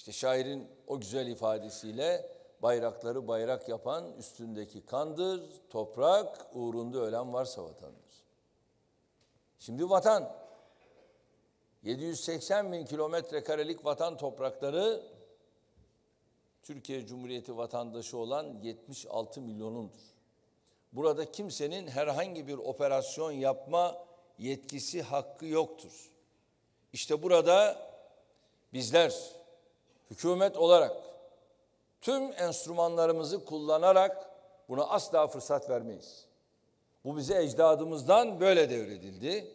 İşte şairin o güzel ifadesiyle bayrakları bayrak yapan üstündeki kandır, toprak, uğrunda ölen varsa vatandır. Şimdi vatan, 780 bin kilometre karelik vatan toprakları Türkiye Cumhuriyeti vatandaşı olan 76 milyonundur. Burada kimsenin herhangi bir operasyon yapma yetkisi hakkı yoktur. İşte burada bizler hükümet olarak tüm enstrümanlarımızı kullanarak buna asla fırsat vermeyiz. Bu bize ecdadımızdan böyle devredildi.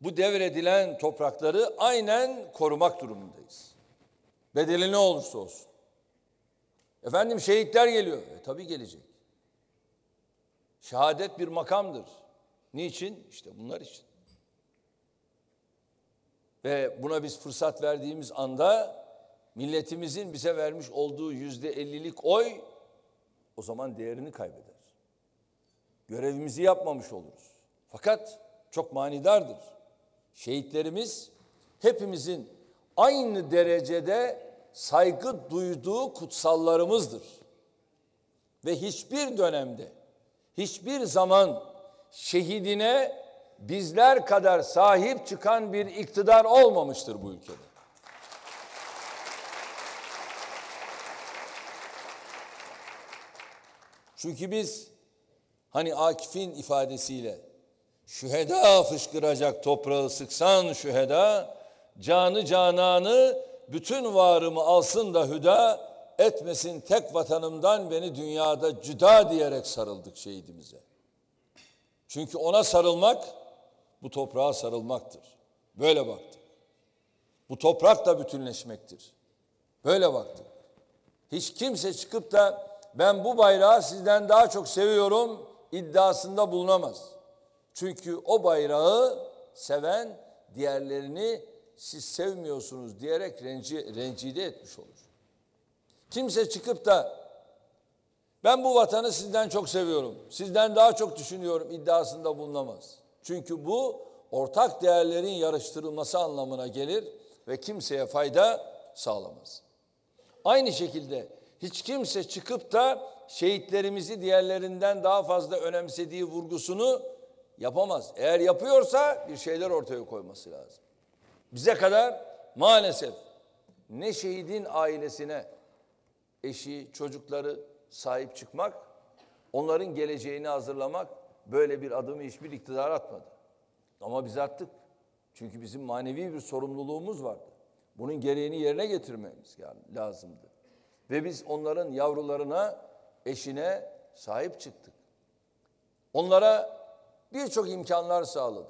Bu devredilen toprakları aynen korumak durumundayız. Bedeli ne olursa olsun. Efendim şehitler geliyor. E, tabii gelecek. Şehadet bir makamdır. Niçin? İşte bunlar için. Ve buna biz fırsat verdiğimiz anda milletimizin bize vermiş olduğu yüzde ellilik oy o zaman değerini kaybeder. Görevimizi yapmamış oluruz. Fakat çok manidardır. Şehitlerimiz hepimizin aynı derecede saygı duyduğu kutsallarımızdır. Ve hiçbir dönemde, hiçbir zaman şehidine bizler kadar sahip çıkan bir iktidar olmamıştır bu ülkede. Çünkü biz hani Akif'in ifadesiyle şüheda fışkıracak toprağı sıksan şüheda canı cananı bütün varımı alsın da hüda etmesin tek vatanımdan beni dünyada cüda diyerek sarıldık şehidimize. Çünkü ona sarılmak bu toprağa sarılmaktır. Böyle baktık. Bu toprakla bütünleşmektir. Böyle baktık. Hiç kimse çıkıp da ben bu bayrağı sizden daha çok seviyorum iddiasında bulunamaz. Çünkü o bayrağı seven diğerlerini siz sevmiyorsunuz diyerek renci, rencide etmiş olur. Kimse çıkıp da ben bu vatanı sizden çok seviyorum, sizden daha çok düşünüyorum iddiasında bulunamaz. Çünkü bu ortak değerlerin yarıştırılması anlamına gelir ve kimseye fayda sağlamaz. Aynı şekilde hiç kimse çıkıp da şehitlerimizi diğerlerinden daha fazla önemsediği vurgusunu yapamaz. Eğer yapıyorsa bir şeyler ortaya koyması lazım. Bize kadar maalesef ne şehidin ailesine eşi, çocukları sahip çıkmak, onların geleceğini hazırlamak böyle bir adımı hiçbir iktidar atmadı. Ama biz attık. Çünkü bizim manevi bir sorumluluğumuz vardı. Bunun gereğini yerine getirmemiz lazımdı. Ve biz onların yavrularına, eşine sahip çıktık. Onlara birçok imkanlar sağladık.